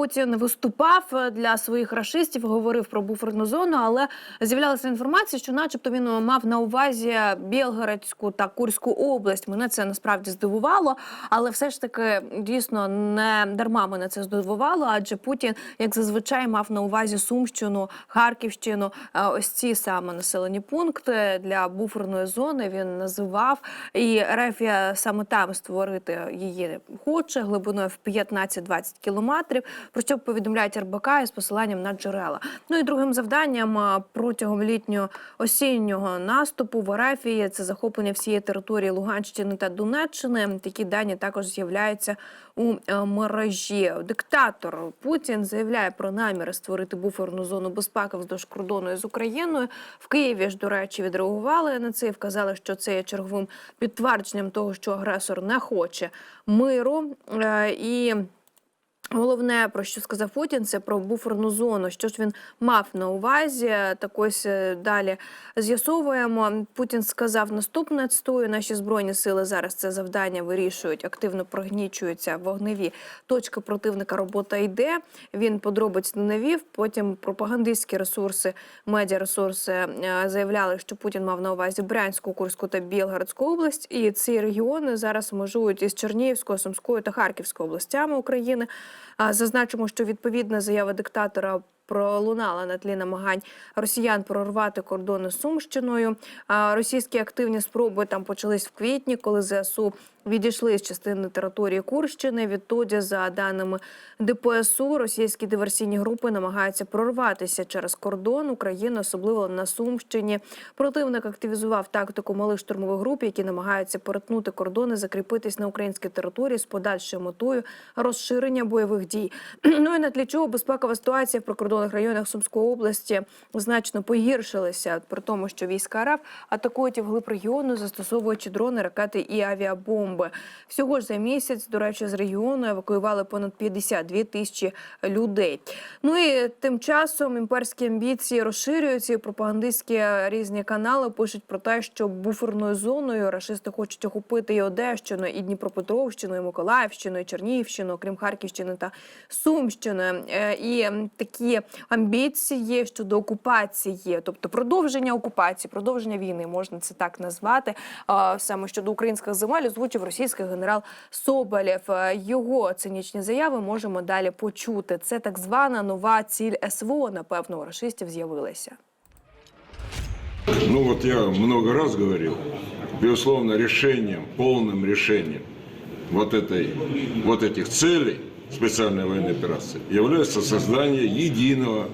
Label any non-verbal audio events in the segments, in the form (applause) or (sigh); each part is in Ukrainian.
Путін виступав для своїх рашистів, говорив про буферну зону, але з'являлася інформація, що, начебто, він мав на увазі Білгородську та Курську область. Мене це насправді здивувало, але все ж таки дійсно не дарма мене це здивувало, адже Путін, як зазвичай, мав на увазі Сумщину, Харківщину. Е, Ось ці саме населені пункти для буферної зони він називав. І Рефія саме там створити її хоче глибиною в 15-20 кілометрів. Про що повідомляють РБК із посиланням на джерела. Ну і другим завданням протягом літньо-осіннього наступу в Арафії це захоплення всієї території Луганщини та Донеччини. Такі дані також з'являються у е, мережі. Диктатор Путін заявляє про наміри створити буферну зону безпеки вздовж кордону з Україною. В Києві ж, до речі, відреагували на це і вказали, що це є черговим підтвердженням того, що агресор не хоче миру. Е, І Головне, про що сказав Путін, це про буферну зону. Що ж він мав на увазі? Так ось е, далі з'ясовуємо. Путін сказав наступне цитую, Наші збройні сили зараз це завдання вирішують, активно прогнічуються вогневі точки противника. Робота йде. Він подробиць не навів. Потім пропагандистські ресурси, медіаресурси е, заявляли, що Путін мав на увазі Брянську, Курську та Білгородську область. І ці регіони зараз межують із Чернігівською, Сумською та Харківською областями України. Зазначимо, що відповідна заява диктатора пролунала на тлі намагань росіян прорвати кордони з Сумщиною. Російські активні спроби там почались в квітні, коли ЗСУ відійшли з частини території Курщини. Відтоді, за даними ДПСУ, російські диверсійні групи намагаються прорватися через кордон України, особливо на Сумщині. Противник активізував тактику малих штурмових груп, які намагаються перетнути кордони, закріпитись на українській території з подальшою метою розширення бойових дій. (clears throat) Ну і на тлі чого безпекова ситуація в прикордонних районах Сумської області значно погіршилася, при тому, що війська РФ атакують вглиб регіону, застосовуючи дрони, ракети і авіабомби. Всього ж за місяць, до речі, з регіону евакуювали понад 52 тисячі людей. Ну і тим часом імперські амбіції розширюються. Пропагандистські різні канали пишуть про те, що буферною зоною рашисти хочуть охопити і Одещину, і Дніпропетровщину, і Миколаївщину, і Чернігівщину, крім Харківщини та Сумщини. Е, І такі амбіції щодо окупації, тобто продовження окупації, продовження війни, можна це так назвати. Саме щодо українських земель озвучив російський генерал Соболєв. Е, Його цинічні заяви можемо далі почути. Це так звана нова ціль СВО, напевно, у рашистів з'явилася. Ну вот я много раз говорил, безусловно, решением, полным решением вот, этой, вот этих целей специальной военной операции является создание единого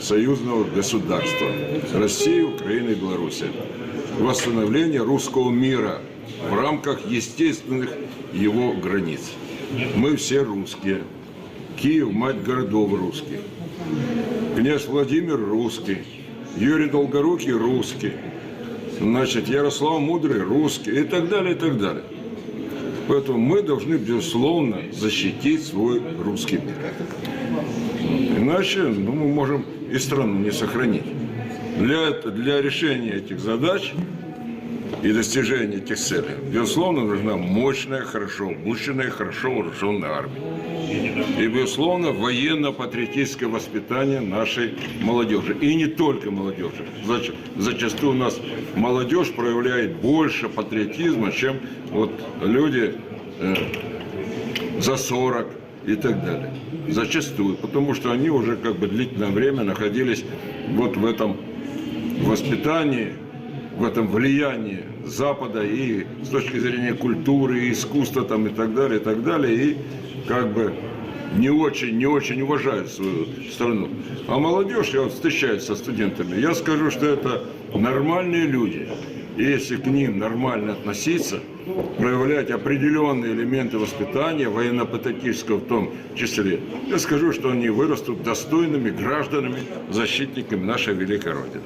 союзного государства России, Украины и Беларуси. Восстановление русского мира в рамках естественных его границ. Мы все русские. Киев – мать городов русских. Князь Владимир русский, Юрий Долгорукий русский, значит, Ярослав Мудрый русский и так далее, и так далее. Поэтому мы должны, безусловно, защитить свой русский мир. Иначе ну, мы можем и страну не сохранить. Для, для решения этих задач и достижения этих целей, безусловно, нужна мощная, хорошо обученная, хорошо вооруженная армия. И, безусловно, военно-патриотическое воспитание нашей молодежи. И не только молодежи. Зач- Зачастую у нас молодежь проявляет больше патриотизма, чем вот люди э, за 40 и так далее. Зачастую. Потому что они уже как бы длительное время находились вот в этом воспитании, в этом влиянии Запада и с точки зрения культуры, и искусства там и так далее, и так далее, и как бы не очень, не очень уважают свою страну. А молодежь, я вот встречаюсь со студентами, я скажу, что это нормальные люди. И если к ним нормально относиться, проявлять определенные элементы воспитания, военно-патриотического в том числе, я скажу, что они вырастут достойными гражданами, защитниками нашей великой Родины.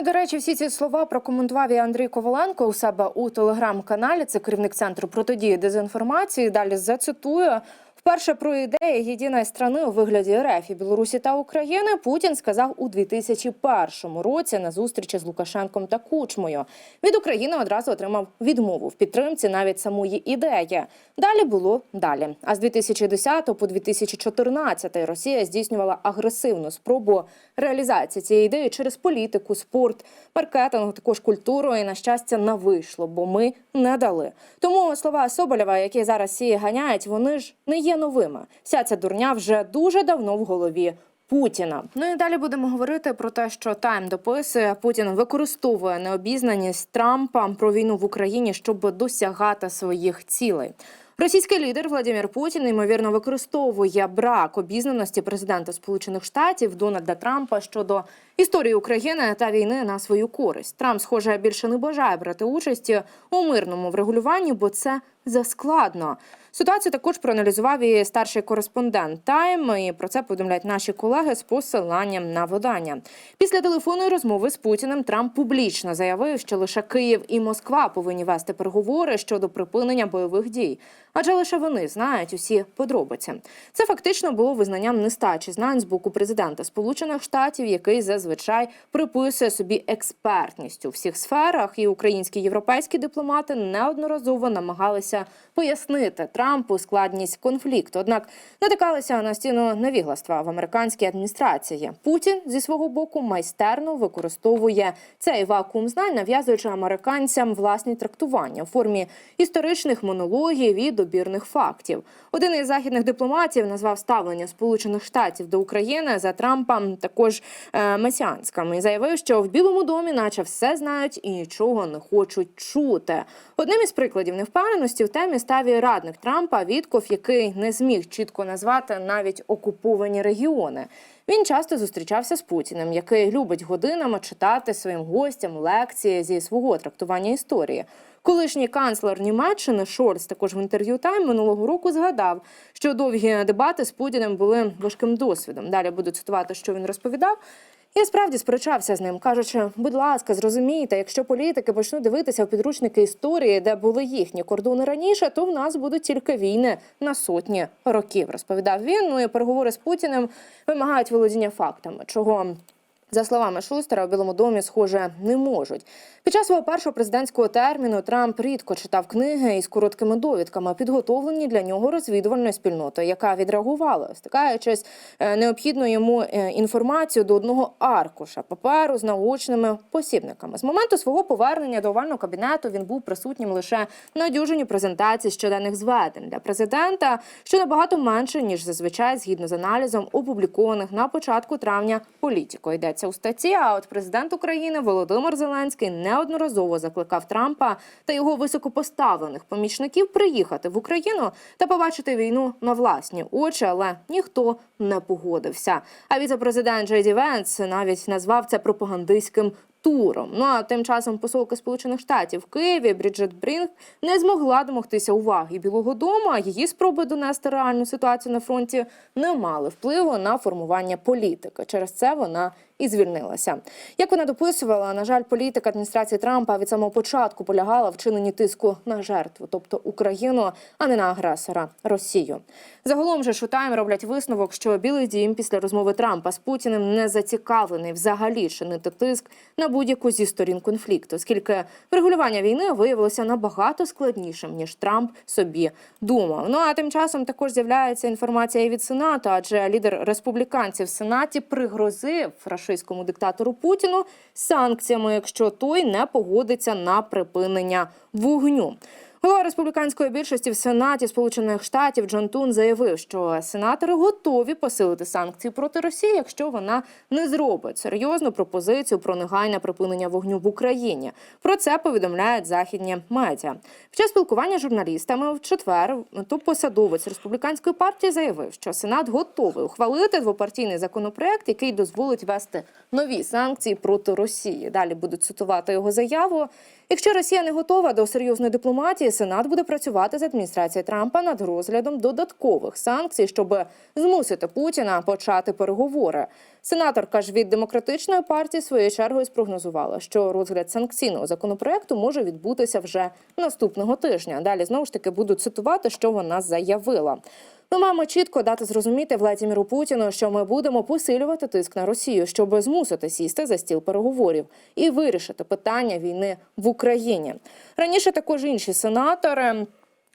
І до речі, всі ці слова прокоментував і Андрій Коваленко у себе у телеграм-каналі. Це керівник центру протидії дезінформації. Далі зацитую. Вперше про ідеї єдиної страни у вигляді РФ і Білорусі та України Путін сказав у 2001 році на зустрічі з Лукашенком та Кучмою. Від України одразу отримав відмову в підтримці навіть самої ідеї. Далі було далі. А з 2010 по 2014 Росія здійснювала агресивну спробу реалізації цієї ідеї через політику, спорт, маркетинг, також культуру. І на щастя не вийшло, бо ми не дали. Тому слова Соболєва, які зараз всі ганяють, вони ж не є новими. Вся ця дурня вже дуже давно в голові. Путіна. Ну і далі будемо говорити про те, що Тайм дописує Путін використовує необізнаність Трампа про війну в Україні, щоб досягати своїх цілей. Російський лідер Владимир Путін ймовірно використовує брак обізнаності президента Сполучених Штатів Дональда Трампа щодо історії України та війни на свою користь. Трамп, схоже, більше не бажає брати участі у мирному врегулюванні, бо це заскладно. Ситуацію також проаналізував і старший кореспондент Тайм. І про це повідомляють наші колеги з посиланням на видання. Після телефонної розмови з Путіним Трамп публічно заявив, що лише Київ і Москва повинні вести переговори щодо припинення бойових дій, адже лише вони знають усі подробиці. Це фактично було визнанням нестачі знань з боку президента Сполучених Штатів, який зазвичай приписує собі експертність у всіх сферах. І українські європейські дипломати неодноразово намагалися пояснити Трампу складність конфлікту. Однак натикалися на стіну невігластва в американській адміністрації. Путін зі свого боку майстерно використовує цей вакуум знань, нав'язуючи американцям власні трактування у формі історичних монологів і добірних фактів. Один із західних дипломатів назвав ставлення Сполучених Штатів до України за Трампа також е, месіанським і заявив, що в Білому домі, наче все знають і нічого не хочуть чути. Одним із прикладів невпевненості в темі став і радник Трампа Вітков, який не зміг чітко назвати навіть окуповані регіони. Він часто зустрічався з Путіним, який любить годинами читати своїм гостям лекції зі свого трактування історії. Колишній канцлер Німеччини Шольц також в інтерв'ю Тайм минулого року згадав, що довгі дебати з Путіним були важким досвідом. Далі буду цитувати, що він розповідав. Я справді сперечався з ним, кажучи, будь ласка, зрозумійте, якщо політики почнуть дивитися в підручники історії, де були їхні кордони раніше, то в нас будуть тільки війни на сотні років. Розповідав він. Ну і переговори з Путіним вимагають володіння фактами, чого. За словами Шустера, у Білому домі, схоже, не можуть. Під час свого першого президентського терміну Трамп рідко читав книги із короткими довідками, підготовлені для нього розвідувальною спільнотою, яка відреагувала, стикаючись е, необхідну йому е, інформацію до одного аркуша паперу з научними посібниками. З моменту свого повернення до овального кабінету він був присутнім лише на дюжині презентацій щоденних зведень для президента, що набагато менше ніж зазвичай, згідно з аналізом, опублікованих на початку травня політико. Йдеться у статті. А от президент України Володимир Зеленський неодноразово закликав Трампа та його високопоставлених помічників приїхати в Україну та побачити війну на власні очі, але ніхто не погодився. А віце-президент Джей Ді Венс навіть назвав це пропагандистським туром. Ну а тим часом посолка Сполучених Штатів в Києві Бріджит Брінг не змогла домогтися уваги Білого Дому. Її спроби донести реальну ситуацію на фронті не мали впливу на формування політики. Через це вона і звільнилася. Як вона дописувала, на жаль, політика адміністрації Трампа від самого початку полягала в чиненні тиску на жертву, тобто Україну, а не на агресора Росію. Загалом же Шутайм роблять висновок, що Білий Дім після розмови Трампа з Путіним не зацікавлений взагалі чинити тиск на будь-яку зі сторін конфлікту, оскільки врегулювання війни виявилося набагато складнішим ніж Трамп собі думав. Ну а тим часом також з'являється інформація і від Сенату, адже лідер республіканців в Сенаті пригрозив рашистському диктатору Путіну санкціями, якщо той не погодиться на припинення вогню. Голова республіканської більшості в Сенаті Сполучених Штатів Джон Тун заявив, що сенатори готові посилити санкції проти Росії, якщо вона не зробить серйозну пропозицію про негайне припинення вогню в Україні. Про це повідомляють західні медіа. Під час спілкування з журналістами в четвер то посадовець республіканської партії заявив, що Сенат готовий ухвалити двопартійний законопроект, який дозволить вести нові санкції проти Росії. Далі будуть цитувати його заяву. Якщо Росія не готова до серйозної дипломатії, Сенат буде працювати з адміністрацією Трампа над розглядом додаткових санкцій, щоб змусити Путіна почати переговори. Сенаторка ж від демократичної партії своєю чергою спрогнозувала, що розгляд санкційного законопроекту може відбутися вже наступного тижня. Далі знову ж таки буду цитувати, що вона заявила. Ми маємо чітко дати зрозуміти Владіміру Путіну, що ми будемо посилювати тиск на Росію, щоб змусити сісти за стіл переговорів і вирішити питання війни в Україні. Раніше також інші сенатори.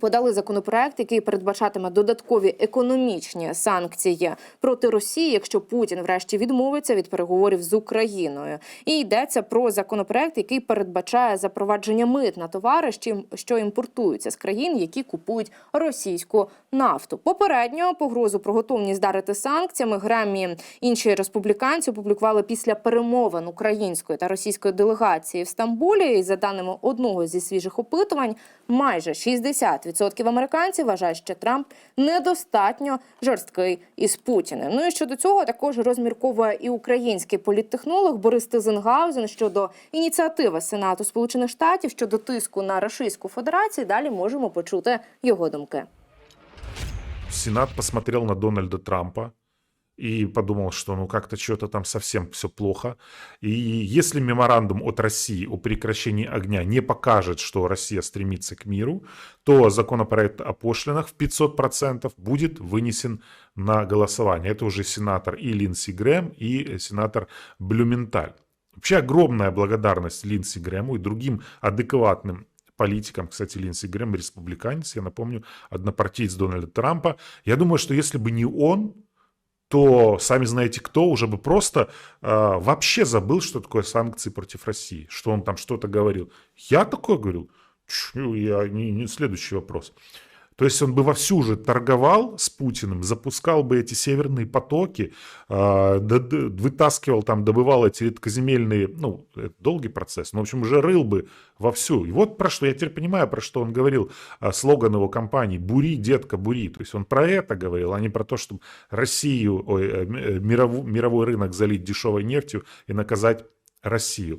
Подали законопроект, який передбачатиме додаткові економічні санкції проти Росії, якщо Путін врешті відмовиться від переговорів з Україною. І йдеться про законопроект, який передбачає запровадження мит на товари, що- імпортуються з країн, які купують російську нафту. Попередньо погрозу про готовність дарити санкціями Гремі інші республіканці опублікували після перемовин української та російської делегації в Стамбулі. І за даними одного зі свіжих опитувань, майже 60% американців вважають, що Трамп недостатньо жорсткий із Путіним. Ну і щодо цього також розмірковує і український політтехнолог Борис Тизенгаузен щодо ініціативи Сенату Сполучених Штатів щодо тиску на Російську Федерацію. Далі можемо почути його думки. Сенат посмотрел на Дональда Трампа и подумал, что ну как-то что-то там совсем все плохо. И если меморандум от России о прекращении огня не покажет, что Россия стремится к миру, то законопроект о пошлинах в 500% будет вынесен на голосование. Это уже сенатор и Линдси Грэм, и сенатор Блюменталь. Вообще огромная благодарность Линдси Грэму и другим адекватным политикам, кстати, Линдси Грэм республиканец, я напомню, однопартиец Дональда Трампа. Я думаю, что если бы не он, то сами знаете кто уже бы просто э, вообще забыл, что такое санкции против России, что он там что-то говорил. Я такое говорил? Чу, я не, не следующий вопрос. То есть он бы вовсю уже торговал с Путиным, запускал бы эти северные потоки, д- вытаскивал там, добывал эти редкоземельные, ну, это долгий процесс, но, в общем, уже рыл бы вовсю. И вот про что, я теперь понимаю, про что он говорил, э, слоган его компании «Бури, детка, бури». То есть он про это говорил, а не про то, чтобы Россию, ой, э, э, мирову- мировой рынок залить дешевой нефтью и наказать Россию.